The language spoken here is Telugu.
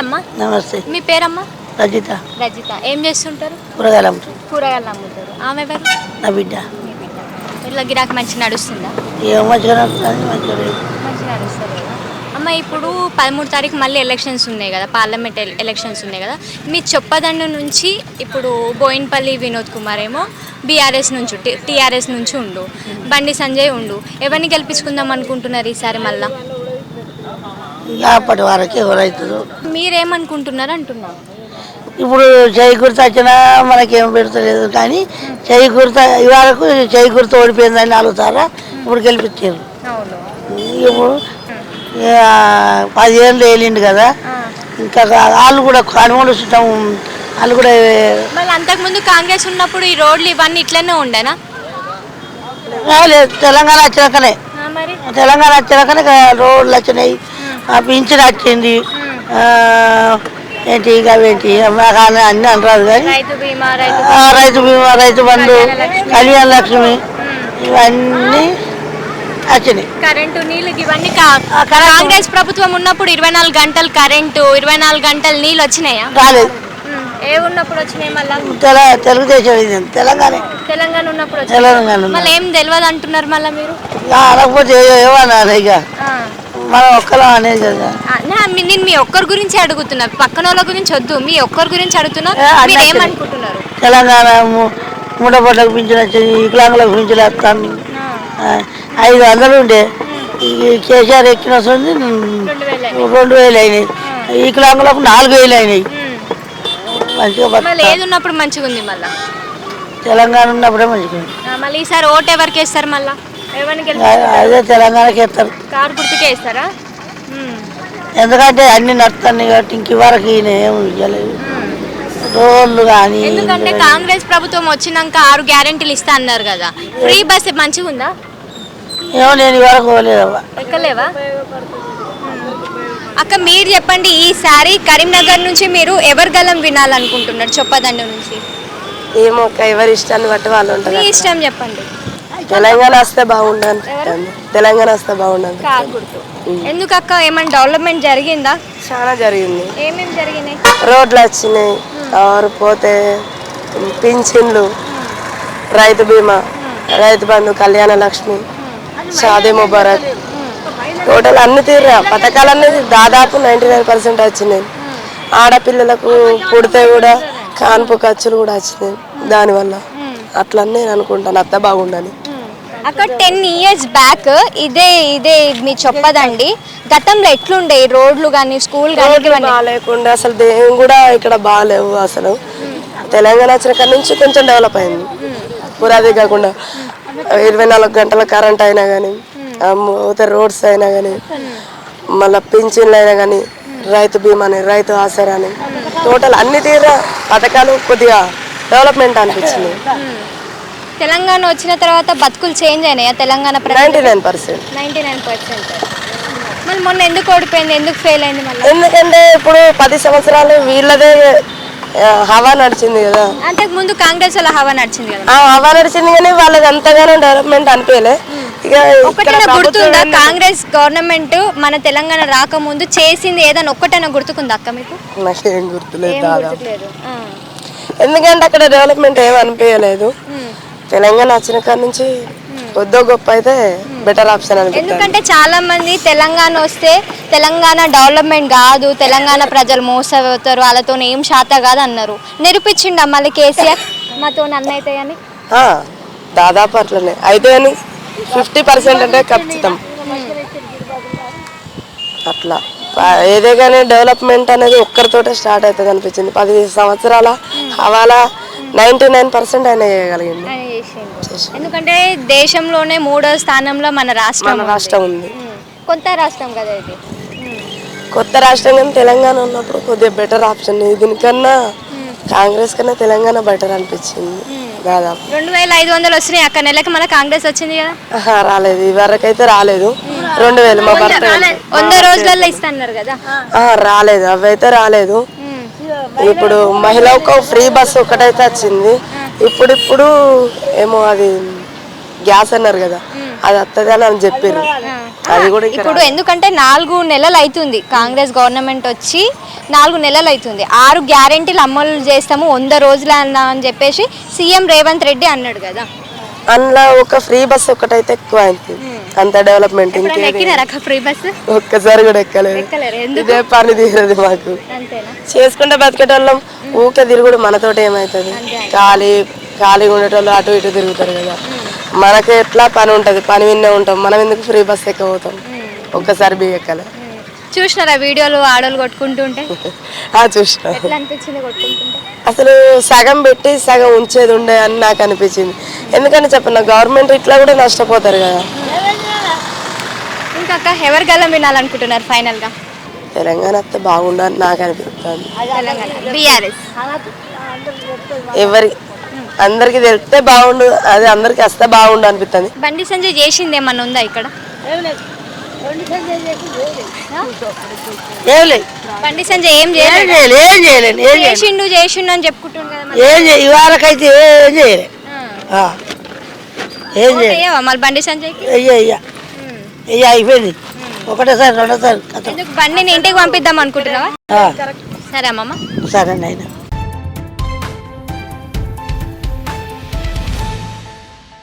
అమ్మా. నమస్తే. మీ పేరమ్మా? రజిత. రజిత. ఏం చేస్తుంటారు? కూరగాయలు అమ్ముతుంది కూరగాయలు అమ్ముతారు. ఆమె ఎవరు? నా బిడ్డ. మీ బిడ్డ. ఇట్లా గిరాకీ మంచి నడుస్తుందా? ఏం మంచిగా నడుస్తుంది మంచిగా లేదు. మంచి నడుస్తుంది అమ్మ ఇప్పుడు పదమూడు తారీఖు మళ్ళీ ఎలక్షన్స్ ఉన్నాయి కదా పార్లమెంట్ ఎల- ఎలక్షన్స్ ఉన్నాయి కదా. మీ చొప్పదండు నుంచి ఇప్పుడు బోయిన్పల్లి వినోద్ కుమార్ ఏమో బీఆర్ఎస్ నుంచి టీఆర్ఎస్ నుంచి ఉండు. బండి సంజయ్ ఉండు. ఎవరిని గెలిపించుకుందాం అనుకుంటున్నారు ఈసారి మళ్ళా? అప్పటి వరకు ఎవరైతుందో మీరేమనుకుంటున్నారు అంటున్నాను ఇప్పుడు చేయి గుర్తు వచ్చినా మనకేం పెడతలేదు కానీ చేయి గుర్త ఇవాళకు చేయి గుర్తు ఓడిపోయిందని అడుగుతారా ఇప్పుడు గెలిపించారు ఇప్పుడు పదిహేళ్ళు వేలిండు కదా ఇంకా వాళ్ళు కూడా కనుగోలు చుట్టం వాళ్ళు కూడా మళ్ళీ అంతకుముందు కాంగ్రెస్ ఉన్నప్పుడు ఈ రోడ్లు ఇవన్నీ ఇట్లనే ఉండేనా? లేదు తెలంగాణ వచ్చినాకనే. తెలంగాణ వచ్చినాకనే రోడ్లు వచ్చినాయి. ఆ పింఛన్ వచ్చింది. ఏంటి ఇక ఏంటి మాకు అన్ని అనరాదు కానీ రైతు బీమా రైతు బంధు కళ్యాణ లక్ష్మి. ఇవన్నీ వచ్చినాయి. కరెంటు నీళ్ళు ఇవన్నీ కాంగ్రెస్ ప్రభుత్వం ఉన్నప్పుడు ఇరవై నాలుగు గంటలు కరెంటు ఇరవై నాలుగు గంటలు నీళ్ళు వచ్చినాయా? రాలేదు. ఏ ఉన్నప్పుడు వచ్చినాయి మళ్ళా? తెల తెలుగుదేశం తెలంగాణ. తెలంగాణ ఉన్నప్పుడు తెలంగాణ. మళ్ళీ ఏం తెలియదు అంటున్నారు మళ్ళీ మీరు? ఏ- ఏమన్నారు ఇక. మనం ఒక్కలం అనేది కదా. ఆ, నా- మీ- నేను మీ ఒక్కరి గురించి అడుగుతున్నా. పక్కన వాళ్ళ గురించి వద్దు. మీ ఒక్కరి గురించి అడుగుతున్నా. ఏ, అన్నీ మీరు వచ్చినాయి. ఏమనుకుంటున్నారు తెలంగాణ ముడపడ్డకు పింఛన్ వచ్చింది వికలాంగులకు పింఛన్ వస్తాను ఐదు వందలు ఉండే. ఈ కేసీఆర్ ఎక్కిన వస్తుంది రెండు వేలు. రెండు వేలు అయినాయి. వికలాంగులకు నాలుగు వేలు అయినాయి. మంచిగా మళ్ళీ బతుకుతారు. ఏది ఉన్నప్పుడు మంచిగా ఉంది మళ్ళా? తెలంగాణ ఉన్నప్పుడే మంచిగా ఉంది. ఆ, మళ్ళీ ఈసారి ఓటు ఎవరికి వేస్తారు మళ్ళా? అదే తెలంగాణకి ఎత్తారు కారు గుర్తుకే వేస్తారా ఉమ్. ఎందుకంటే అన్ని నడుతున్నాయి కాబట్టి ఇంక వరకు ఈయన ఏమి ఇవ్వలేదు. రోడ్లు కానీ ఎందుకంటే కాంగ్రెస్ ప్రభుత్వం వచ్చినాక ఆరు గ్యారెంటీలు ఇస్తా అన్నారు కదా. ఫ్రీ బస్ మంచిగా ఉందా? ఏమో నేను ఇవరకు పోలేదవ్వ ఎక్కలేవా? అక్క మీరు చెప్పండి ఈసారి కరీంనగర్ నుంచి మీరు ఎవరి గలం వినాలనుకుంటున్నారు? చొప్పదండు నుంచి. ఏమో ఎవరి ఇష్టాన్ని బట్టి వాళ్ళు మీ ఉంటారు ఇష్టం చెప్పండి. తెలంగాణ వస్తే బాగుండు అనిపిస్తుంది తెలంగాణ వస్తే బాగుండు కార్ గుర్తు ఎందుకు అక్క ఏమైనా డెవలప్మెంట్ జరిగిందా? చాలా జరిగింది. ఏమేమి జరిగినాయి? రోడ్లు వచ్చినాయి. ఆరు పోతే పింఛన్లు రైతు బీమా రైతు బంధు కళ్యాణ లక్ష్మి షాదీ ముబారక్. టోటల్ అన్ని తీరా పథకాలన్నీ దాదాపు నైంటీ నైన్ పర్సెంట్ వచ్చినాయి ఆడపిల్లలకు పుడితే కూడా కాన్పు ఖర్చులు కూడా వచ్చినాయి. దానివల్ల అట్లా నేను అనుకుంటాను. అత్త బాగుండని అక్కడ టెన్ ఇయర్స్ బ్యాక్ ఇదే ఇదే మీ చొప్పదండి. గతంలో ఎట్లుండే ఈ రోడ్లు కానీ స్కూల్ కానీ బాగాలేకుండా అసలు దేం కూడా ఇక్కడ బాగాలేవు అసలు. తెలంగాణ వచ్చిన కాడ నుంచి కొంచెం డెవలప్ అయింది. పురాది కాకుండా ఇరవై నాలుగు గంటల కరెంట్ అయినా కానీ రోడ్స్ అయినా కానీ మళ్ళీ పింఛన్లు అయినా కానీ రైతు బీమా అని రైతు ఆసరా అని టోటల్ అన్ని తీరా పథకాలు కొద్దిగా డెవలప్మెంట్ అనిపించింది. తెలంగాణ వచ్చిన తర్వాత బతుకులు చేంజ్ అయినాయా? Telangana ninety nine percent. Ninety nine percent మళ్ళీ మొన్న ఎందుకు ఓడిపోయింది? ఎందుకు ఫెయిల్ అయింది మళ్ళీ? ఎందుకంటే ఇప్పుడు పది సంవత్సరాలు వీళ్ళదే హవా నడిచింది కదా. అంతకు ముందు కాంగ్రెస్ వాళ్ళ హవా నడిచింది కదా? ఆ హవా నడిచింది కానీ వాళ్ళది అంతగానో డెవలప్మెంట్ అనిపించలే. ఇక ఇక్కడ ఒక్కటైనా గుర్తుందా? ప్రభుత్వం కాంగ్రెస్ గవర్నమెంట్ మన తెలంగాణ రాకముందు చేసింది ఏదైనా ఒక్కటైనా గుర్తుకుందా అక్క మీకు? నాకేం గుర్తులేదు దాదాపు. ఎందుకంటే అక్కడ డెవలప్మెంట్ ఏం అనిపించలేదు. తెలంగాణ వచ్చిన కాడ నుంచి కొద్దో గొప్ప అయితే బెటర్ ఆప్షన్ అనిపిస్తుంది. ఎందుకంటే చాలా మంది తెలంగాణ వస్తే తెలంగాణ డెవలప్మెంట్ కాదు తెలంగాణ ప్రజలు మోసపోతారు వాళ్ళతో ఏం శాత కాదు అన్నారు. నిరూపించిండ మళ్ళీ కేసీఆర్? మాతో అన్న అవుతాయని ఆ, దాదాపు అట్లనే. అయితే అని ఫిఫ్టీ పర్సెంట్ అంటే ఖచ్చితం. అట్లా. ఏదే కానీ డెవలప్మెంట్ అనేది ఒక్కరితోటే స్టార్ట్ అవుతుంది అనిపించింది. పది సంవత్సరాల హవాలా నైంటీ నైన్ పర్సెంట్ ఆయన చేయగలిగింది. ఆయన చేసిండు. ఎందుకంటే దేశంలోనే మూడో స్థానంలో మన రాష్ట్రం మన రాష్ట్రం ఉంది. కొత్త రాష్ట్రం కదా ఇది. కొత్త రాష్ట్రం కానీ తెలంగాణ ఉన్నప్పుడు కొద్దిగా బెటర్ ఆప్షన్ దీనికన్నా కాంగ్రెస్ కన్నా తెలంగాణ బెటర్ అనిపించింది. దాదాపు. రెండు వేల ఐదు వందలు వచ్చినాయి. అక్క నెలకి మన కాంగ్రెస్ వచ్చింది కదా? ఆహా, రాలేదు. ఇవరకైతే రాలేదు. రెండు వేలు మా భర్త వంద రోజులలో ఇస్తున్నారు కదా? ఆహా, రాలేదు. అవైతే రాలేదు. ఇప్పుడు మహిళకు ఫ్రీ బస్ ఒకటైతే వచ్చింది. ఇప్పుడు ఇప్పుడు ఏమో అది గ్యాస్ అన్నారు కదా అది వస్తుంది అని అని చెప్పారు అది కూడా ఇప్పుడు ఎందుకంటే నాలుగు నెలలు అవుతుంది కాంగ్రెస్ గవర్నమెంట్ వచ్చి నాలుగు నెలలు అవుతుంది ఆరు గ్యారెంటీలు అమలు చేస్తాము వంద రోజులు అన్న అని చెప్పేసి సీఎం రేవంత్ రెడ్డి అన్నాడు కదా. అందులో ఒక ఫ్రీ బస్ ఒకటైతే ఎక్కువ అయింది అంత డెవలప్మెంట్ ఒక్కసారి కూడా ఎక్కలేదు. ఇదే పని తీరదు మాకు. చేసుకుంటే బతికేటోళ్ళం. ఊకే తిరుగుడు మనతోటి ఏమవుతుంది ఖాళీ ఖాళీగా ఉండేటోళ్ళు అటు ఇటు తిరుగుతారు కదా. మనకి ఎట్లా పని ఉంటుంది? పని విన్నే ఉంటాం. మనం ఎందుకు ఫ్రీ బస్ ఎక్కబోతాం? ఒక్కసారి బి ఎక్కలే. చూసినారా వీడియోలు ఆడోళ్ళు కొట్టుకుంటుంటే? ఆ చూసిన. అసలు సగం పెట్టి సగం ఉంచేది ఉండే అని నాకు అనిపించింది. ఎందుకని చెప్పిన గవర్నమెంట్ ఇట్లా కూడా నష్టపోతారు కదా. ఇంకా అక్క. ఎవరు గల్లం వినాలనుకుంటున్నారు ఫైనల్గా తెలంగాణ వస్తే బాగుండని నాకు అనిపిస్తుంది. తెలంగాణ. బీఆర్ఎస్. ఎవరి అందరికి తెలిస్తే బాగుండు అది అందరికి వస్తే బాగుండు అనిపిస్తుంది. బండి సంజయ్ చేసింది ఏమన్నా ఉందా ఇక్కడ? ఏం లేదు. బండి సంజయ్ ఏం ఏం చేయలేదు. చేయలేదు ఏం చేయలేను ఏం చేయలేదు. చేసిండు చేసిండు అని కదా మరి. ఏం చేయ ఇవాళకైతే ఏం చేయలే ఆ. ఆ. ఏం ఓటు చేయలేదు. వేయవా మళ్ళీ బండి సంజయ్కి? అయ్యా అయ్యా అయ్యా అయిపోయింది. ఒకటేసారి రెండోసారి కథ. ఎందుకు బండిని ఇంటికి పంపిద్దాం అనుకుంటున్నావా? సరే అమ్మమ్మ. సరే నాయన.